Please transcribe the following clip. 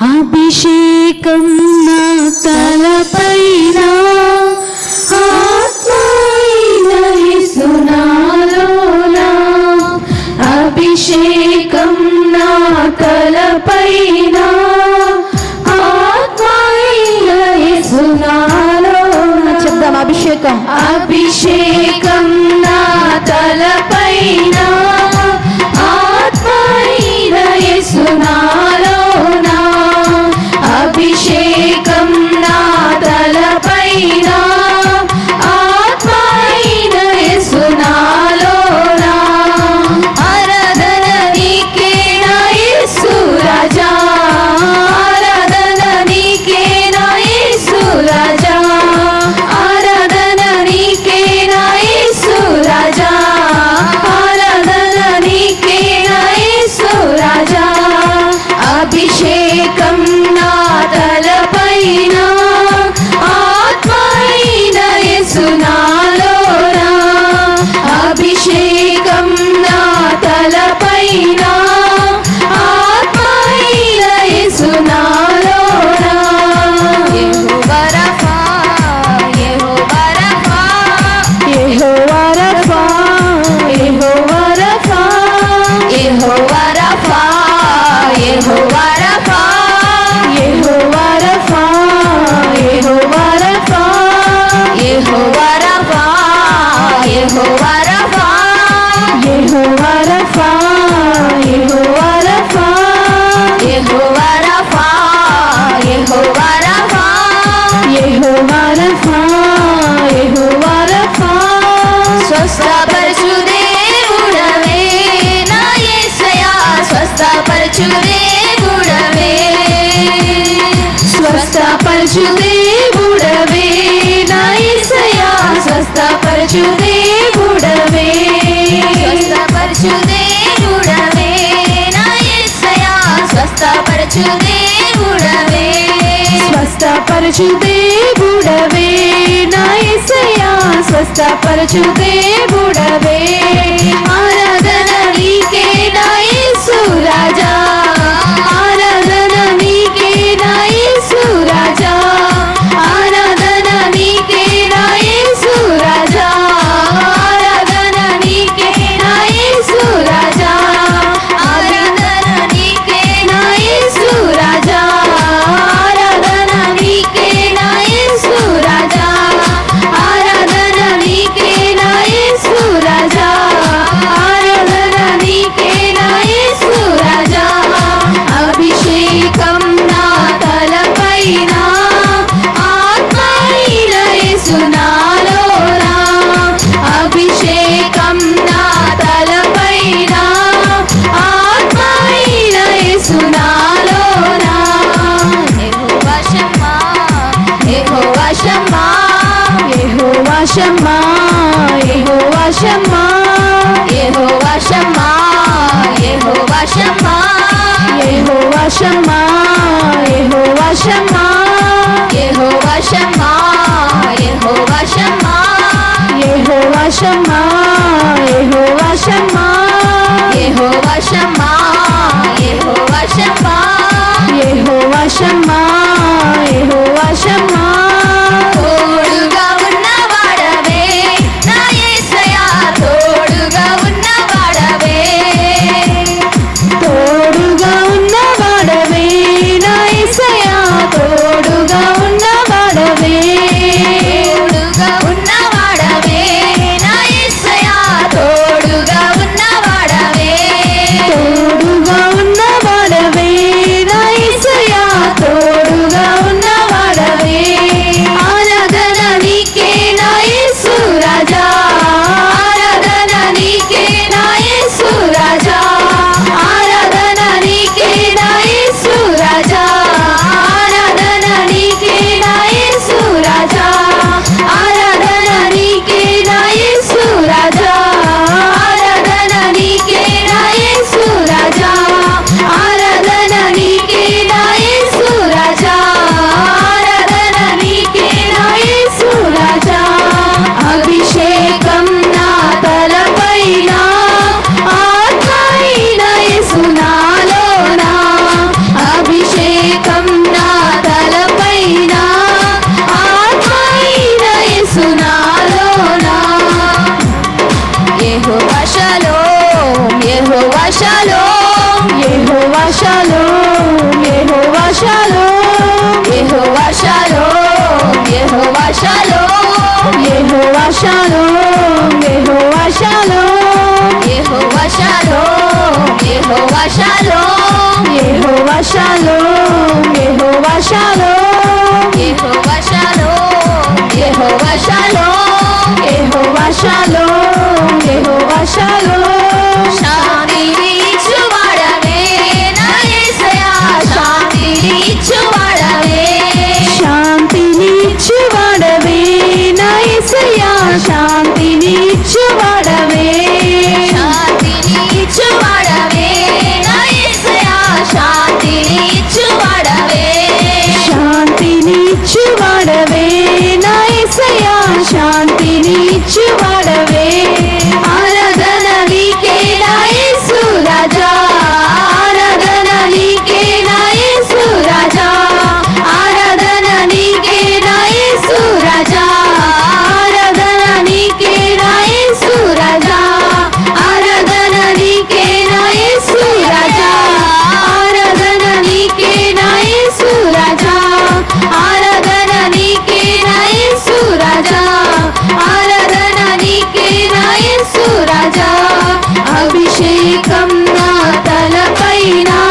అభిషేకం నా తలపైన అభిషేకం నా తలపైన అభిషేకం. అభిషేకం నా తలపైనా. స్వస్థపరచు దేవుడవే స్వస్థపరచు దేవుడవే నా ఇసయా స్వస్థపరచు దేవుడవే స్వస్థపరచు దేవుడవే నా ఇసయా స్వస్థపరచు దేవుడవే స్వస్థపరచు దేవుడవే నా ఇసయా స్వస్థపరచు దేవుడవే chamar. Jehovah Shalom Jehovah Shalom Jehovah Shalom Jehovah Shalom Jehovah Shalom Jehovah Shalom Jehovah Shalom Jehovah Shalom Jehovah Shalom Jehovah Shalom Jehovah Shalom Jehovah Shalom Jehovah Shalom Jehovah Shalom Jehovah Shalom ఇచ్చువాడవే. శాంతిని ఇచ్చువాడవే. రాజా అభిషేకం నా తలపైనా.